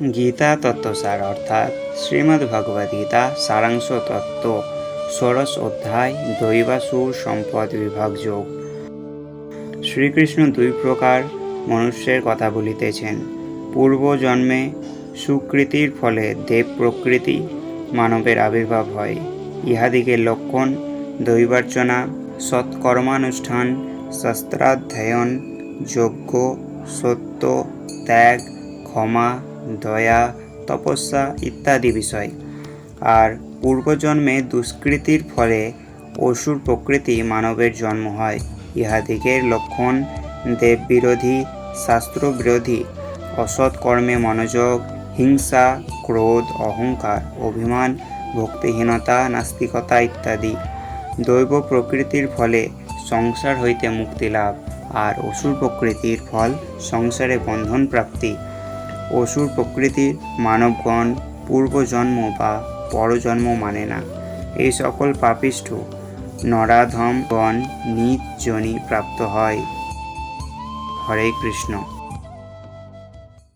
গীতা তত্ত্বসার অর্থাৎ শ্রীমদ্ ভগবদ গীতা সারাংশ তত্ত্ব, ষোড়শ অধ্যায় দৈবাসুর সম্পদ বিভাগ যোগ। শ্রীকৃষ্ণ দুই প্রকার মনুষ্যের কথা বলিতেছেন। পূর্ব জন্মে সুকৃতির ফলে দেব প্রকৃতি মানবের আবির্ভাব হয়। ইহাদিকে লক্ষণ দৈবার্চনা, সৎকর্মানুষ্ঠান, শাস্ত্রাধ্যয়ন, যজ্ঞ, সত্য, ত্যাগ, ক্ষমা দয়া, তপস্যা ইত্যাদি বিষয়। আর পূর্বজন্মে দুষ্কৃতির ফলে অসুর প্রকৃতি মানবের জন্ম হয়। ইহাদিগের লক্ষণ দেব বিরোধী শাস্ত্র বিরোধী অসৎ কর্মে মনোযোগ, হিংসা, ক্রোধ, অহংকার, অভিমান, ভক্তিহীনতা, নাস্তিকতা ইত্যাদি। দৈব প্রকৃতির ফলে সংসার হইতে মুক্তি লাভ। আর অসুর প্রকৃতির ফল সংসারে বন্ধন প্রাপ্তি। অসুর প্রকৃতির মানবগণ পূর্বজন্ম বা পরজন্ম মানে না। এই সকল পাপিষ্ঠ নরাধমগণ নিজ জনি প্রাপ্ত হয়। হরে কৃষ্ণ।